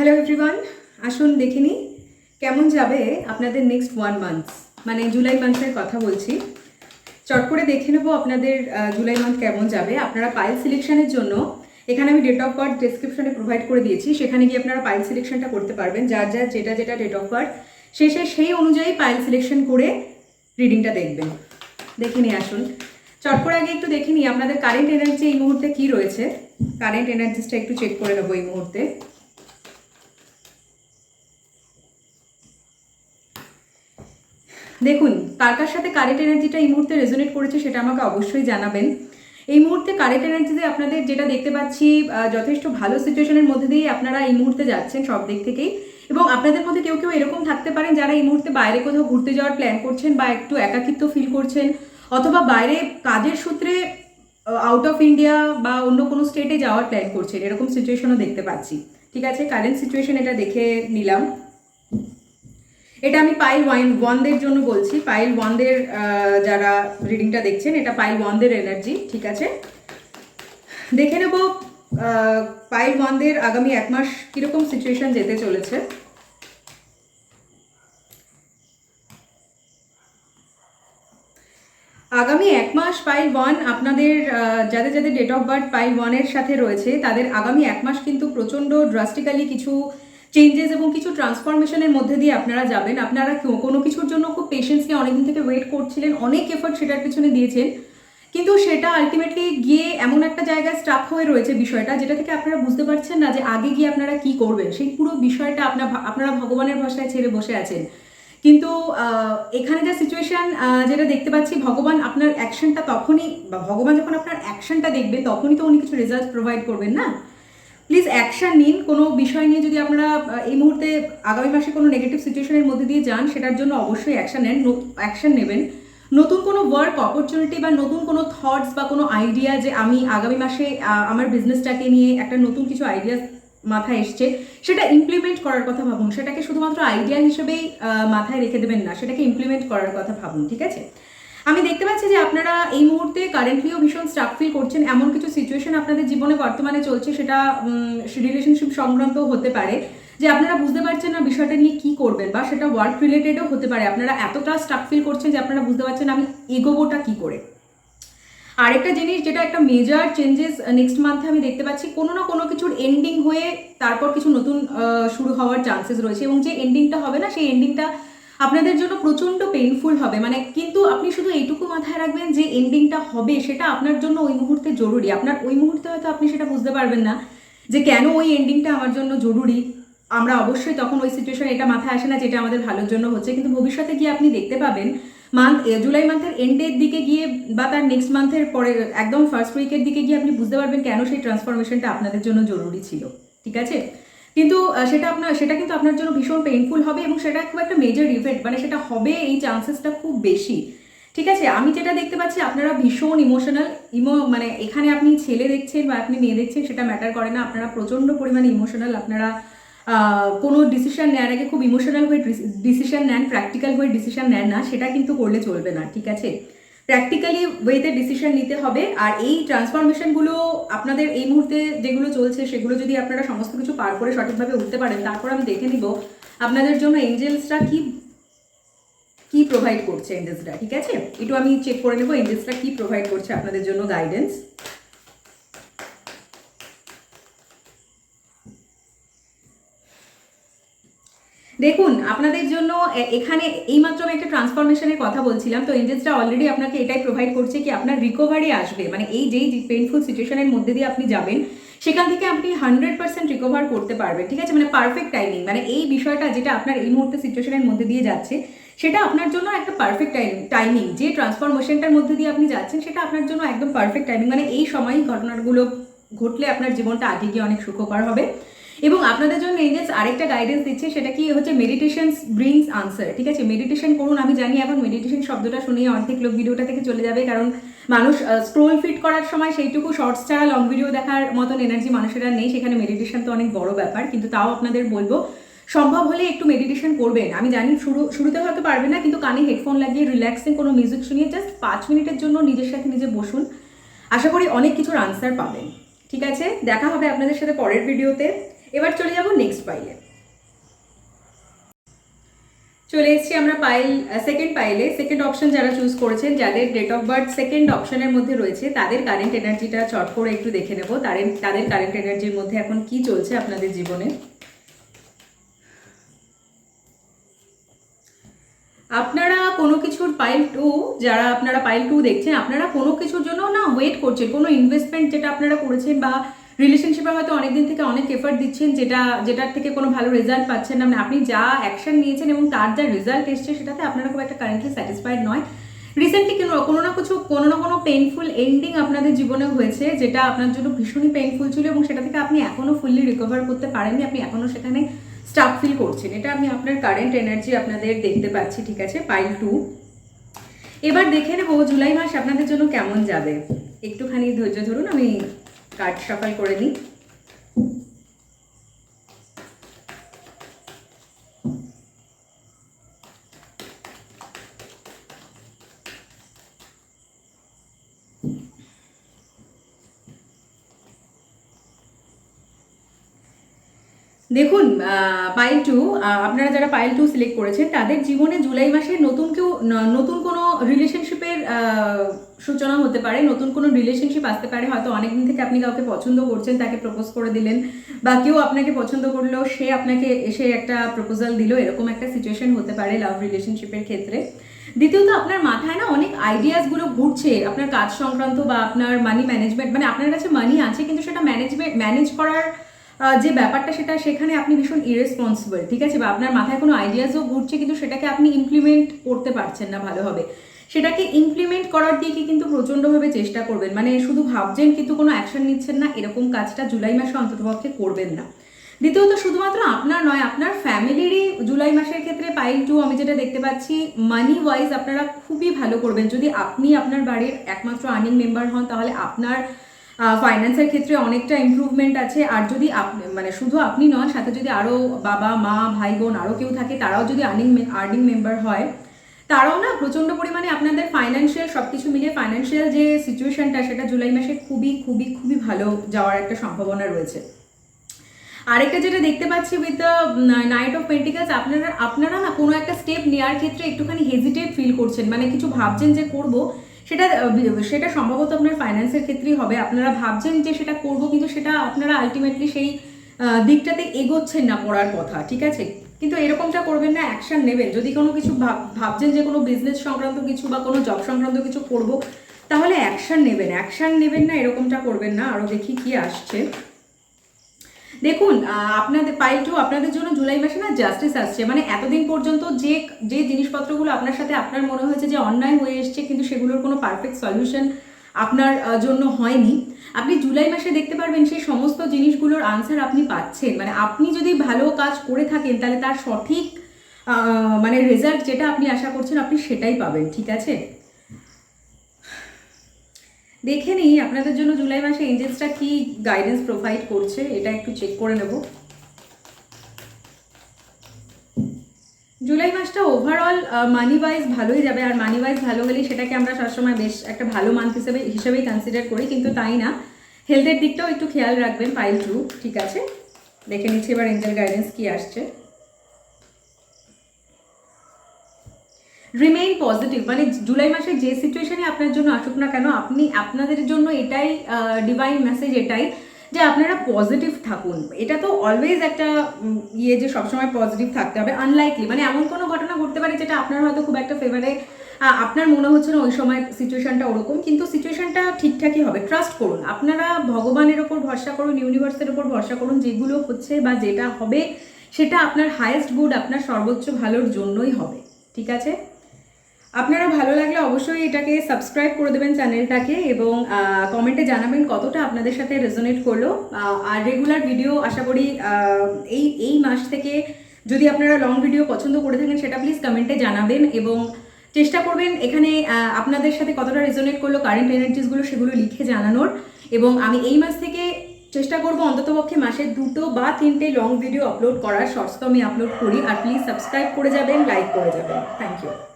Hello everyone আসুন দেখে নিই কেমন যাবে আপনাদের নেক্সট ওয়ান মান্থ মানে জুলাই মান্থের কথা বলছি। চট করে দেখে নেব আপনাদের জুলাই মান্থ কেমন যাবে। আপনারা পাইল সিলেকশনের জন্য, এখানে আমি ডেট অফ বার্থ ডেসক্রিপশনে প্রোভাইড করে দিয়েছি। সেখানে গিয়ে আপনারা পাইল সিলেকশনটা করতে পারবেন। যার যার, যেটা যেটা ডেট অফ বার্থ শেষে সেই অনুযায়ী পাইল সিলেকশন করে রিডিংটা দেখবেন। দেখে নিয়ে আসুন। চট করে আগে একটু দেখে নিই আপনাদের কারেন্ট এনার্জি এই মুহূর্তে কি রয়েছে। কারেন্ট এনার্জিসটা একটু চেক করে নেব এই মুহূর্তে। দেখুন, কার সাথে কারেন্ট এনার্জিটা এই মুহূর্তে রেজোনেট করেছে সেটা আমাকে অবশ্যই জানাবেন। এই মুহূর্তে কারেন্ট এনার্জিতে আপনাদের যেটা দেখতে পাচ্ছি যথেষ্ট ভালো সিচুয়েশনের মধ্যে দিয়ে আপনারা এই মুহূর্তে যাচ্ছেন সব দিক থেকেই। এবং আপনাদের মধ্যে কেউ কেউ এরকম থাকতে পারেন যারা এই মুহূর্তে বাইরে কোথাও ঘুরতে যাওয়ার প্ল্যান করছেন বা একটু একাকিত্ব ফিল করছেন, অথবা বাইরে কাজের সূত্রে আউট অফ ইন্ডিয়া বা অন্য কোনো স্টেটে যাওয়ার প্ল্যান করছেন, এরকম সিচুয়েশনও দেখতে পাচ্ছি। ঠিক আছে? কারেন্ট সিচুয়েশন এটা দেখে নিলাম। এটা আমি পাইল ওয়াইন ওয়ানদের জন্য বলছি। পাইল ওয়ানদের যারা রিডিংটা দেখছেন, এটা পাইল ওয়ানদের এনার্জি ঠিক আছে? দেখে নেব পাইল ওয়ানদের আগামী এক মাস কীরকম সিচুয়েশন যেতে চলেছে। আগামী এক মাস পাইল ওয়ান আপনাদের যাদের যাদের ডেট অফ বার্থ পাইল ওয়ানের সাথে রয়েছে, তাদের আগামী এক মাস কিন্তু প্রচণ্ড ড্রাস্টিক্যালি কিছু চেঞ্জেস এবং কিছু ট্রান্সফরমেশনের মধ্যে দিয়ে আপনারা যাবেন। আপনারা কোনো কিছুর জন্য খুব পেশেন্স নিয়ে অনেকদিন থেকে ওয়েট করছিলেন, অনেক এফর্ট সেটার পিছনে দিয়েছেন। কিন্তু সেটা আলটিমেটলি গিয়ে এমন একটা জায়গায় স্টাক হয়ে রয়েছে বিষয়টা, যেটা থেকে আপনারা বুঝতে পারছেন না যে আগে গিয়ে আপনারা কি করবেন। সেই পুরো বিষয়টা আপনার আপনারা ভগবানের ভাষায় ছেড়ে বসে আছেন। কিন্তু এখানে যা সিচুয়েশন যেটা দেখতে পাচ্ছি, ভগবান আপনার অ্যাকশনটা তখনই বা ভগবান যখন আপনার অ্যাকশনটা দেখবে, তখনই তো উনি কিছু রেজাল্ট প্রোভাইড করবেন না? প্লিজ অ্যাকশন নিন। কোনো বিষয় নিয়ে যদি আপনারা এই মুহূর্তে আগামী মাসে কোনো নেগেটিভ সিচুয়েশনের মধ্যে দিয়ে যান, সেটার জন্য অবশ্যই অ্যাকশন নেন অ্যাকশন নেবেন। নতুন কোনো ওয়ার্ক অপরচুনিটি বা নতুন কোনো থটস বা কোনো আইডিয়া যে আমি আগামী মাসে আমার বিজনেসটাকে নিয়ে একটা নতুন কিছু আইডিয়া মাথায় এসছে, সেটা ইমপ্লিমেন্ট করার কথা ভাবুন। সেটাকে শুধুমাত্র আইডিয়া হিসেবেই মাথায় রেখে দেবেন না, সেটাকে ইমপ্লিমেন্ট করার কথা ভাবুন, ঠিক আছে? আমি দেখতে পাচ্ছি যে আপনারা এই মুহূর্তে কারেন্টলিও ভীষণ স্টাক ফিল করছেন। এমন কিছু সিচুয়েশন আপনাদের জীবনে বর্তমানে চলছে, সেটা রিলেশনশিপ সংক্রান্ত হতে পারে। যে আপনারা বুঝতে পারছেন না বিষয়টা নিয়ে কি করবেন বা সেটা ওয়ার্ক রিলেটেডও হতে পারে। আপনারা এতটা স্টাক ফিল করছেন যে আপনারা বুঝতে পারছেন আমি এগোবোটা কি করে। আরেকটা জিনিস যেটা একটা মেজর চেঞ্জেস নেক্সট মান্থে আমি দেখতে পাচ্ছি, কোনো না কোনো কিছুর এন্ডিং হয়ে তারপর কিছু নতুন শুরু হওয়ার চান্সেস রয়েছে এবং যে এন্ডিংটা হবে না, সেই এন্ডিংটা আপনাদের জন্য প্রচণ্ড পেইনফুল হবে। মানে কিন্তু আপনি শুধু এইটুকু মাথায় রাখবেন যে এন্ডিংটা হবে, সেটা আপনার জন্য ওই মুহূর্তে জরুরি। আপনার ওই মুহূর্তে হয়তো আপনি সেটা বুঝতে পারবেন না যে কেন ওই এন্ডিংটা আমার জন্য জরুরি। আমরা অবশ্যই তখন ওই সিচুয়েশন এটা মাথায় আসে না যেটা আমাদের ভালোর জন্য হচ্ছে। কিন্তু ভবিষ্যতে গিয়ে আপনি দেখতে পাবেন মান্থ জুলাই মান্থের এন্ডের দিকে গিয়ে বা তার নেক্সট মান্থের পরে, একদম ফার্স্ট উইকের দিকে গিয়ে আপনি বুঝতে পারবেন কেন সেই ট্রান্সফরমেশনটা আপনাদের জন্য জরুরি ছিল। ঠিক আছে? কিন্তু সেটা আপনার, সেটা কিন্তু আপনার জন্য ভীষণ পেইনফুল হবে এবং সেটা খুব একটা মেজর ইভেন্ট মানে সেটা হবে এই চান্সেসটা খুব বেশি। ঠিক আছে? আমি যেটা দেখতে পাচ্ছি, আপনারা ভীষণ ইমোশনাল ইমো মানে এখানে আপনি ছেলে দেখছেন বা আপনি মেয়ে দেখছেন, সেটা ম্যাটার করে না। আপনারা প্রচণ্ড পরিমাণে ইমোশনাল আপনারা কোনো ডিসিশন নেওয়ার আগে খুব ইমোশনাল হয়ে ডিসিশন নেন প্র্যাকটিক্যাল হয়ে ডিসিশন নেন না, সেটা কিন্তু করলে চলবে না, ঠিক আছে? প্র্যাকটিক্যালি ওয়েতে ডিসিশন নিতে হবে। আর এই ট্রান্সফরমেশনগুলো আপনাদের এই মুহূর্তে যেগুলো চলছে, সেগুলো যদি আপনারা সমস্ত কিছু পার করে সঠিকভাবে উঠতে পারেন, তারপর আমি দেখে নিব আপনাদের জন্য এঞ্জেলসরা কি কি প্রোভাইড করছে এঞ্জেলসরা ঠিক আছে? একটু আমি চেক করে নেব এঞ্জেলসরা কি প্রোভাইড করছে আপনাদের জন্য গাইডেন্স দেখুন, আপনাদের জন্য এখানে এইমাত্র আমি একটা ট্রান্সফরমেশনের কথা বলছিলাম, তো এঞ্জেলসটা অলরেডি আপনাকে এটাই প্রোভাইড করছে কি আপনার রিকভারি আসবে। মানে এই যেই পেইনফুল সিচুয়েশনের মধ্যে দিয়ে আপনি যাবেন, সেখান থেকে আপনি হান্ড্রেড পার্সেন্ট রিকভার করতে পারবেন, ঠিক আছে? মানে পারফেক্ট টাইমিং মানে এই বিষয়টা যেটা আপনার এই মুহূর্তে সিচুয়েশনের মধ্যে দিয়ে যাচ্ছে, সেটা আপনার জন্য একটা পারফেক্ট টাইমিং যে ট্রান্সফরমেশনটার মধ্যে দিয়ে আপনি যাচ্ছেন, সেটা আপনার জন্য একদম পারফেক্ট টাইমিং মানে এই সময়ই ঘটনাগুলো ঘটলে আপনার জীবনটা আগে গিয়ে অনেক সুখকর হবে। এবং আপনাদের জন্য এই যে আরেকটা গাইডেন্স দিচ্ছে, সেটা কি হচ্ছে মেডিটেশন ব্রিংস আনসার ঠিক আছে? মেডিটেশন করুন, আমি জানি এখন মেডিটেশন শব্দটা শুনেই অর্ধেক লোক ভিডিওটা থেকে চলে যাবে, কারণ মানুষ স্ক্রোল ফিট করার সময় সেইটুকু শর্টস ছাড়া লং ভিডিও দেখার মতন এনার্জি মানুষের নেই, সেখানে মেডিটেশন তো অনেক বড় ব্যাপার, কিন্তু তাও আপনাদের বলব, সম্ভব হলে একটু মেডিটেশন করবেন। আমি জানি শুরু, শুরুতে হয়তো পারবেন না, কিন্তু কানে হেডফোন লাগিয়ে রিল্যাক্সিং কোনো মিউজিক শুনিয়ে জাস্ট পাঁচ মিনিটের জন্য নিজের সাথে নিজে বসুন। আশা করি অনেক কিছুর আনসার পাবেন। ঠিক আছে? দেখা হবে আপনাদের সাথে পরের ভিডিওতে এবার চলে যাব নেক্সট পাইলে চলে এসেছি আমরা পাইল সেকেন্ড পাইলে সেকেন্ড অপশন যারা চুজ করেছেন, যাদের ডেট অফ বার্থ সেকেন্ড অপশনের মধ্যে রয়েছে, তাদের কারেন্ট এনার্জিটা চট করে একটু দেখে নেব। তাদের তাদের কারেন্ট এনার্জির মধ্যে এখন কি চলছে আপনাদের জীবনে? আপনারা কোনো কিছুর পাইল টু যারা আপনারা পাইল টু দেখছেন, আপনারা কোনো কিছুর জন্য না ওয়েট করছেন। কোনো ইনভেস্টমেন্ট যেটা আপনারা করেছেন বা রিলেশনশিপে হয়তো অনেকদিন থেকে অনেক এফার্ট দিচ্ছেন, যেটা, যেটার থেকে কোনো ভালো রেজাল্ট পাচ্ছেন না। মানে আপনি যা অ্যাকশন নিয়েছেন এবং তার যা রেজাল্ট এসছে, সেটাতে আপনারা খুব একটা কারেন্টলি স্যাটিসফাইড নয়। রিসেন্টলি কোনো কোনো না কিছু, কোনো না কোনো পেইনফুল এন্ডিং আপনাদের জীবনে হয়েছে, যেটা আপনার জন্য ভীষণই পেইনফুল ছিল এবং সেটা থেকে আপনি এখনও ফুললি রিকভার করতে পারেননি। আপনি এখনও সেখানে স্টাফ ফিল করছেন। এটা আমি আপনার কারেন্ট এনার্জি আপনাদের দেখতে পাচ্ছি, ঠিক আছে? পাইল টু এবার দেখে নেব জুলাই মাস আপনাদের জন্য কেমন যাবে। একটুখানি ধৈর্য ধরুন, আমি কার্ড সাফাল করে নিই। দেখুন পাইল টু আপনারা যারা পাইল টু সিলেক্ট করেছেন, তাদের জীবনে জুলাই মাসে নতুন কেউ নতুন কোনো রিলেশনশিপের সূচনা হতে পারে, নতুন কোনো রিলেশনশিপ আসতে পারে, হয়তো অনেকদিন থেকে আপনি কাউকে পছন্দ করছেন, তাকে প্রপোজ করে দিলেন, বা কেউ আপনাকে পছন্দ করল সে আপনাকে এসে একটা প্রপোজাল দিল, এরকম একটা সিচুয়েশন হতে পারে লাভ রিলেশনশিপের ক্ষেত্রে। দ্বিতীয়ত, আপনার মাথায় না অনেক আইডিয়াসগুলো ঘুরছে, আপনার কাজ সংক্রান্ত বা আপনার মানি ম্যানেজমেন্ট মানে আপনার কাছে মানি আছে, কিন্তু সেটা ম্যানেজমেন্ট ম্যানেজ করার যে ব্যাপারটা সেটা সেখানে আপনি ভীষণ ইরেসপন্সিবল ঠিক আছে? বা আপনার মাথায় কোনো আইডিয়াসও ঘুরছে, কিন্তু সেটাকে আপনি ইমপ্লিমেন্ট করতে পারছেন না ভালোভাবে। সেটাকে ইমপ্লিমেন্ট করার দিকে কিন্তু প্রচণ্ডভাবে চেষ্টা করবেন। মানে শুধু ভাবছেন কিন্তু কোনো অ্যাকশন নিচ্ছেন না, এরকম কাজটা জুলাই মাসে অন্ততপক্ষে করবেন না। দ্বিতীয়ত শুধুমাত্র আপনার নয়, আপনার ফ্যামিলিরই জুলাই মাসের ক্ষেত্রে পাইল টু আমি যেটা দেখতে পাচ্ছি মানি ওয়াইজ আপনারা খুবই ভালো করবেন। যদি আপনি আপনার বাড়ির একমাত্র আর্নিং মেম্বার হন, তাহলে আপনার ফাইন্যান্সের ক্ষেত্রে অনেকটা ইমপ্রুভমেন্ট আছে। আর যদি আপনি মানে শুধু আপনি নন, সাথে যদি আরও বাবা, মা, ভাই, বোন আরও কেউ থাকে, তারাও যদি আর্নিং আর্নিং মেম্বার হয় তারাও না প্রচণ্ড পরিমাণে আপনাদের ফাইন্যান্সিয়াল সব কিছু মিলিয়ে ফাইন্যান্সিয়াল যে সিচুয়েশনটা সেটা জুলাই মাসে খুবই খুবই খুবই ভালো যাওয়ার একটা সম্ভাবনা রয়েছে। আরেকটা যেটা দেখতে পাচ্ছি উইথ নাইট অফ পেন্টিকালস আপনারা আপনারা না কোনো একটা স্টেপ নেওয়ার ক্ষেত্রে একটুখানি হেজিটেট ফিল করছেন মানে কিছু ভাবছেন যে করব, সেটা সেটা সম্ভবত আপনার ফাইন্যান্সের ক্ষেত্রেই হবে। আপনারা ভাবছেন যে সেটা করব, কিন্তু সেটা আপনারা আলটিমেটলি সেই দিকটাতে এগোচ্ছেন না পড়ার কথা, ঠিক আছে? কিন্তু এরকমটা করবেন না অ্যাকশন নেবেন। যদি কোনো কিছু ভাব- ভাবছেন যে কোনো বিজনেস সংক্রান্ত কিছু বা কোনো জব সংক্রান্ত কিছু করব, তাহলে অ্যাকশন নেবেন। অ্যাকশন নেবেন না, এরকমটা করবেন না। আরও দেখি কি আসছে। দেখুন আপনাদের পাইল টু আপনাদের জন্য জুলাই মাসে না জাস্টিস আসছে। মানে এতদিন পর্যন্ত যে যে জিনিসপত্রগুলো আপনার সাথে আপনার মনে হয়েছে যে অন্যায় হয়ে এসছে, কিন্তু সেগুলোর কোনো পারফেক্ট সলিউশন আপনার জন্য হয়নি। আপনি জুলাই মাসে দেখতে পারবেন সেই সমস্ত জিনিসগুলোর আনসার আপনি পাচ্ছেন। মানে আপনি যদি ভালো কাজ করে থাকেন, তাহলে তার সঠিক মানে রেজাল্ট যেটা আপনি আশা করছেন, আপনি সেটাই পাবেন। ঠিক আছে? দেখে নিই, আপনাদের জন্য জুলাই মাসে এঞ্জেলসটা কি গাইডেন্স প্রোভাইড করছে, এটা একটু চেক করে নেব। জুলাই মাসটা ওভারঅল মানি ওয়াইজ ভালোই যাবে। আর মানি ওয়াইজ ভালো হলেই সেটাকে আমরা সবসময় বেশ একটা ভালো মান্থ হিসেবে হিসেবেই কনসিডার করি, কিন্তু তাই না। হেলথের দিকটাও একটু খেয়াল রাখবেন পাইল টু ঠিক আছে? দেখে নিচ্ছি এবার এঞ্জেল গাইডেন্স কি আসছে। রিমেইন পজিটিভ মানে জুলাই মাসে যে সিচুয়েশনে আপনার জন্য আসুক না কেন, আপনি আপনাদের জন্য এটাই ডিভাইন মেসেজ এটাই। যে আপনারা পজিটিভ থাকুন। এটা তো অলওয়েজ একটা ইয়ে যে সবসময় পজিটিভ থাকতে হবে আনলাইকলি মানে এমন কোনো ঘটনা ঘটতে পারে যেটা আপনার হয়তো খুব একটা ফেভারে আপনার মনে হচ্ছে না ওই সময় সিচুয়েশনটা ওরকম, কিন্তু সিচুয়েশনটা ঠিকঠাকই হবে। ট্রাস্ট করুন, আপনারা ভগবানের ওপর ভরসা করুন ইউনিভার্সের ওপর ভরসা করুন, যেগুলো হচ্ছে বা যেটা হবে, সেটা আপনার হায়েস্ট গুড আপনার সর্বোচ্চ ভালোর জন্যই হবে। ঠিক আছে? আপনারা ভালো লাগলে অবশ্যই এটাকে সাবস্ক্রাইব করে দেবেন চ্যানেলটাকে এবং কমেন্টে জানাবেন কতটা আপনাদের সাথে রেজোনেট করল। আর রেগুলার ভিডিও আশা করি এই এই মাস থেকে যদি আপনারা লং ভিডিও পছন্দ করে থাকেন সেটা প্লিজ কমেন্টে জানাবেন এবং চেষ্টা করবেন এখানে আপনাদের সাথে কতটা রেজোনেট করল কারেন্ট এনার্জিসগুলো সেগুলো লিখে জানানোর। এবং আমি এই মাস থেকে চেষ্টা করব অন্ততপক্ষে মাসে দুটো বা তিনটে লং ভিডিও আপলোড করার শর্টস তো আমি আপলোড করি। আর প্লিজ সাবস্ক্রাইব করে যাবেন লাইক করে যাবেন। Thank you